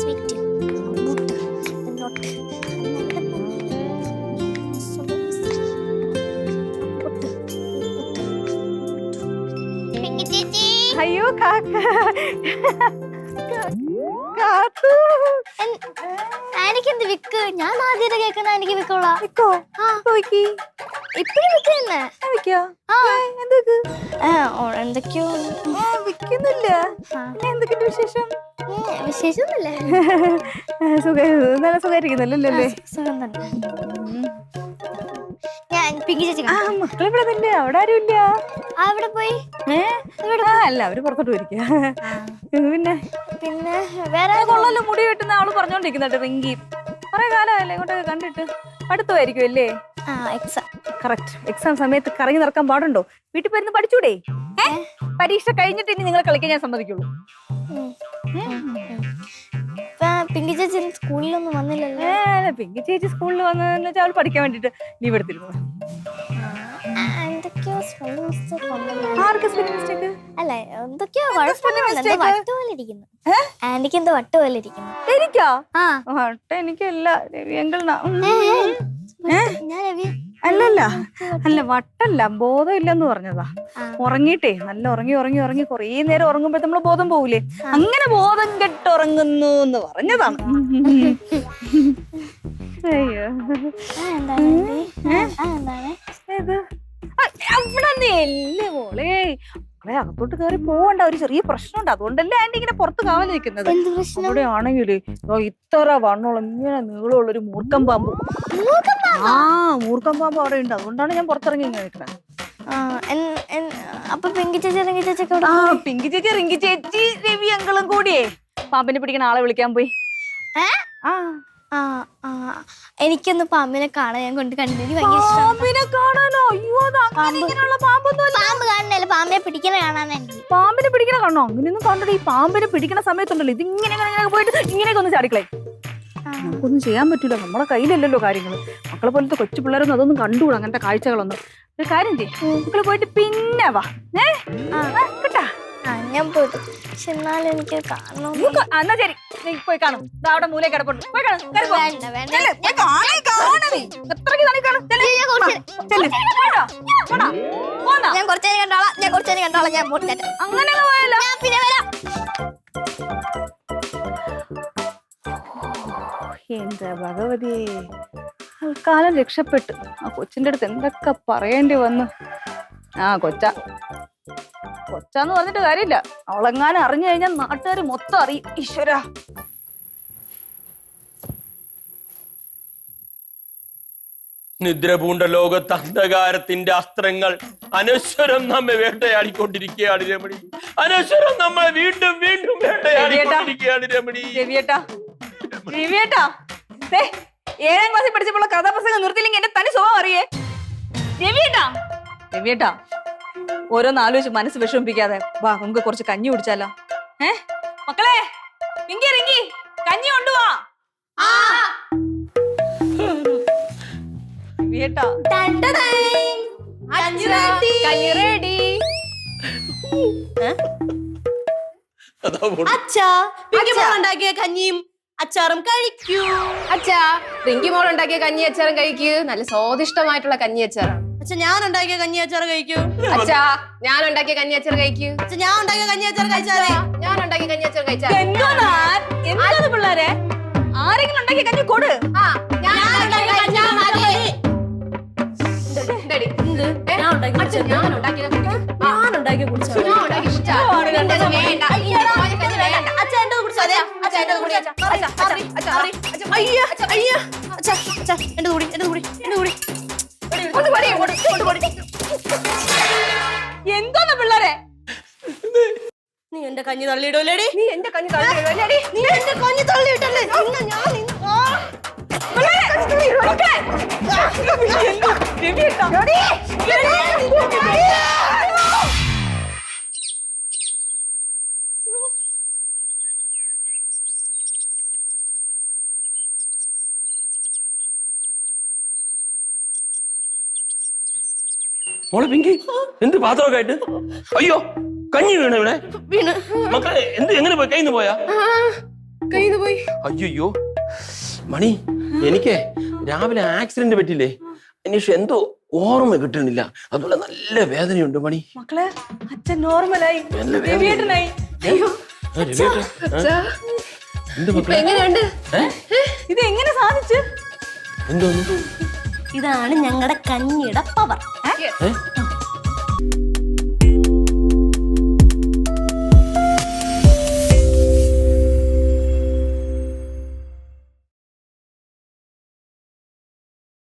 Sweet. But not ചേച്ചി അയ്യോ കാക്ക. കാത്തു. എനിക്കെന്ത് വിക്ക്? ഞാൻ ആദ്യമായിട്ട് കേൾക്കുന്ന എനിക്ക് വിക്കോളാം വിക്കോ? ആ. ഇപ്പഴും എന്തൊക്കെയോ എന്തൊക്കെയുണ്ട് വിശേഷം? വിശേഷമൊന്നുമില്ല നല്ല സുഖമായിരിക്കുന്നല്ലോ അല്ലേ? സുഖം ഞാൻ പിങ്കി ചേച്ചി ആ മക്കളിവിടെ തന്നെ. അവിടെ ആരും ഇല്ല പോയി? അല്ല അവർ പുറത്തോട്ട് പോയിരിക്കുക പിന്നെ? പിന്നെ വേറെ മുടി വെട്ടുന്ന ആൾ പറഞ്ഞോണ്ടിരിക്കുന്നുണ്ട് റിങ്കി കുറെ കാലമല്ലേ ഇങ്ങോട്ടൊക്കെ കണ്ടിട്ട്. അടുത്തുമായിരിക്കും അല്ലേ കറക്റ്റ് എക്സാം സമയത്ത് കറങ്ങി നടക്കാൻ പാടുണ്ടോ? വീട്ടിൽ പോയിരുന്ന് പഠിച്ചൂടെ? പരീക്ഷ കഴിഞ്ഞിട്ട് ഇനി നിങ്ങൾ കളിക്കാൻ ഞാൻ സമ്മതിക്കുള്ളൂ. പിങ്കി ചേച്ചി സ്കൂളിലൊന്നും വന്നില്ലല്ലോ. പിങ്കി ചേച്ചി സ്കൂളിൽ വന്നതെന്ന് വെച്ചാൽ അവൾ പഠിക്കാൻ വേണ്ടിട്ട് ലീവ് എടുത്തിരുന്നു. അല്ല എന്തൊക്കെയോ ആന്റിക്ക് എന്തോ എനിക്കോ? വട്ട എനിക്കല്ല രവി അങ്കിളിനാ. ഉം. ഏ, അല്ലല്ല അല്ല വട്ടല്ല ബോധം ഇല്ലെന്ന് പറഞ്ഞതാ. ഉറങ്ങിട്ടേ ഉറങ്ങിയിട്ടേ നല്ല ഉറങ്ങി ഉറങ്ങി ഉറങ്ങി കുറേ നേരം ഉറങ്ങുമ്പോ നമ്മൾ ബോധം പോകൂലേ? അങ്ങനെ ബോധം കെട്ട് ഉറങ്ങുന്നു എന്ന് പറഞ്ഞതാണ്. അയ്യോ. ഏത്? അവിടെ നീ മോളെ. മോളെ അകത്തോട്ട് കയറി പോവണ്ട ഒരു ചെറിയ പ്രശ്നമുണ്ട്. അതുകൊണ്ടല്ലേ ആന്റി ഇങ്ങനെ പുറത്ത് കാവൽ നിൽക്കുന്നത്. അവിടെ ആണെങ്കിൽ ഇത്ര വണ്ണമുള്ള ഇങ്ങനെ നീളമുള്ള ഒരു മൂർക്കം പാമ്പ്. ആ മൂർക്കം പാമ്പ് അവിടെ ഉണ്ട്. അതുകൊണ്ടാണ് ഞാൻ പുറത്തിറങ്ങി ഇങ്ങനെ നിൽക്കുന്നത്. അപ്പൊ പിങ്കി ചേച്ചി റിങ്കി ചേച്ചി ആ പിങ്കി ചേച്ചി റിങ്കി ചേച്ചി രവി അങ്കളും കൂടിയേ. പാമ്പിനെ പിടിക്കുന്ന ആളെ വിളിക്കാൻ പോയി. ആ. ആ ആ. എനിക്കൊന്ന് പാമ്പിനെ കാണാൻ ഞാൻ കൊണ്ട് കണ്ടു എനിക്ക് ഭയങ്കര ഇഷ്ടം പാമ്പിനെ കാണാനോ? അയ്യോ അത് അങ്ങനെ ഇങ്ങനെയുള്ള പാമ്പൊന്നും പാമ്പ് പാമ്പിനെ പിടിക്കണ കാണാൻ എനിക്ക്. പാമ്പിനെ പിടിക്കണ കാണോ അങ്ങനെയൊന്നും കണ്ടത് ഈ പാമ്പിനെ പിടിക്കണ സമയത്തുണ്ടല്ലോ. ഇത് ഇങ്ങനെ ഇങ്ങനെ ഇങ്ങനെ പോയിട്ട് ഇങ്ങനെയൊക്കെ ഒന്ന് ചാടിക്കളെ. ആ. നമുക്കൊന്നും ചെയ്യാൻ പറ്റൂല. നമ്മളെ കയ്യിലല്ലല്ലോ കാര്യങ്ങൾ മക്കളെ പോലത്തെ കൊച്ചു പിള്ളേരൊന്നും അതൊന്നും കണ്ടുകൂടാ അങ്ങനത്തെ കാഴ്ചകളൊന്നും. ഒരു കാര്യം ചെയ്യും. മക്കൾ പോയിട്ട് പിന്നെ വാ. ഏ? ആ. ആ, കേട്ടാ. ആ ഞാൻ പോയിട്ട് പക്ഷെ എന്നാലും എനിക്ക് കാണണം എന്നാ ശരി. നീ പോയി കാണും. അവിടെ മൂലേ കിടപ്പുണ്ട്. പോയി കാണും. ഞാൻ? ഞാൻ കണ്ടോളാം. ഞാൻ കുറച്ചു കണ്ടോളാം. ഞാൻ അങ്ങനെ പോയല്ലോ. പിന്നെ വരാം. എന്റെ ഭഗവതി? തൽക്കാലം രക്ഷപ്പെട്ടു. ആ കൊച്ചിന്റെ അടുത്ത് എന്തൊക്കെ പറയേണ്ടി വന്നു? ആ കൊച്ച. കൊച്ചാന്ന് പറഞ്ഞിട്ട് കാര്യമില്ല. അവളെങ്ങാനും അറിഞ്ഞു കഴിഞ്ഞാൽ നാട്ടുകാർ മൊത്തം അറിയും. ഈശ്വര. നിദ്ര പൂണ്ട ലോകത്ത് അന്ധകാരത്തിന്റെ അസ്ത്രങ്ങൾ അനശ്വരം നമ്മെ വേട്ടയാടിക്കൊണ്ടിരിക്കുകയാണ് രമണി. അനശ്വരം നമ്മളെ വീണ്ടും വീണ്ടും വേട്ടയാടിക്കൊണ്ടിരിക്കുകയാണ് രമണി. രവിയേട്ടാ ഏഴാം ക്ലാസ്സിൽ പഠിച്ചപ്പോൾ കഥാപ്രസംഗം നിർത്തില്ലെങ്കിൽ എന്റെ തനി സ്വഭാവം അറിയേ. രവിയേട്ടാ രവിയേട്ടാ ഓരോന്ന് ആലോചിച്ച് മനസ്സ് വിഷമിപ്പിക്കാതെ വാ നമുക്ക് കുറച്ച് കഞ്ഞി കുടിച്ചാലോ. ഏ മക്കളെ റിങ്കി റിങ്കി കഞ്ഞി കൊണ്ടുവാ. മോൾ ഉണ്ടാക്കിയ കഞ്ഞിയും അച്ചാറും കഴിക്കൂ. അച്ഛാ റിങ്കി മോൾ ഉണ്ടാക്കിയ കഞ്ഞി അച്ചാറും കഴിക്കൂ. നല്ല സ്വാദിഷ്ടമായിട്ടുള്ള കഞ്ഞി അച്ചാറാണ് അച്ഛാ ഞാൻ ഉണ്ടാക്കിയ കഞ്ഞി അച്ചാർ കഴിക്കൂ. അച്ഛാ ഞാൻ ഉണ്ടാക്കിയ കഞ്ഞി അച്ചാർ കഴിക്കൂ. അച്ഛാ ഞാൻ ഉണ്ടാക്കിയ കഞ്ഞി അച്ചാർ കഴിച്ചാലേ? ഞാൻ ഉണ്ടാക്കിയ കഞ്ഞി അച്ചാർ കഴിച്ചാലേ എന്തോന്നാ എന്താണ് പിള്ളേരെ? ആരെങ്കിലും ഉണ്ടാക്കിയ കഞ്ഞി കൊട്. ഏ? ഞാൻ ഉണ്ടാക്കി അച്ഛൻ ഞാൻ ഉണ്ടാക്കിയ കുടിച്ചാ ഞാൻ ഉണ്ടാക്കിയ ഇഷ്ടാ. നിന്റെ വേണ്ട. അച്ഛൻ എന്റെ കുടിച്ചാ അതെ, അച്ഛാ, എന്റെ കൂടി, അച്ഛാ. അച്ഛാ, അച്ഛാ, അച്ഛാ, അച്ഛാ, അയ്യ അയ്യ. അച്ഛാ അച്ഛാ എന്റെ കൂടി എന്റെ കൂടി എന്റെ കൂടി. എന്തോന്ന് പിള്ളേരെ? നീ എന്റെ കഞ്ഞി തള്ളിയിടൂലേടി. നീ എന്റെ കഞ്ഞി തള്ളിയിടുവല്ലേടി? നീ എന്റെ കഞ്ഞി തള്ളിയിട്ടല്ലേ? നിന്നെ ഞാൻ നിന്നെ- മോളെ പിങ്കി എന്ത് പാത്രമൊക്കെ ആയിട്ട്? അയ്യോ കഞ്ഞി വീണ ഇവിടെ. വീണ്. മക്കളെ എന്ത് എങ്ങനെ പോയി? കയ്യിൽ നിന്ന് പോയാ കയ്യിൽ പോയി. അയ്യോ മണി എനിക്ക് രാവിലെ ആക്സിഡന്റ് പറ്റില്ലേ അന്വേഷിച്ച് എന്തോ ഓർമ്മ കിട്ടണില്ല. അതുപോലെ നല്ല വേദനയുണ്ട് മണി. മക്കളെ അച്ഛൻ നോർമലായി. എങ്ങനെയുണ്ട് ഇത് എങ്ങനെ സാധിച്ചു? എന്തോന്നു? ഇതാണ് ഞങ്ങളുടെ കഞ്ഞിയുടെ പവർ?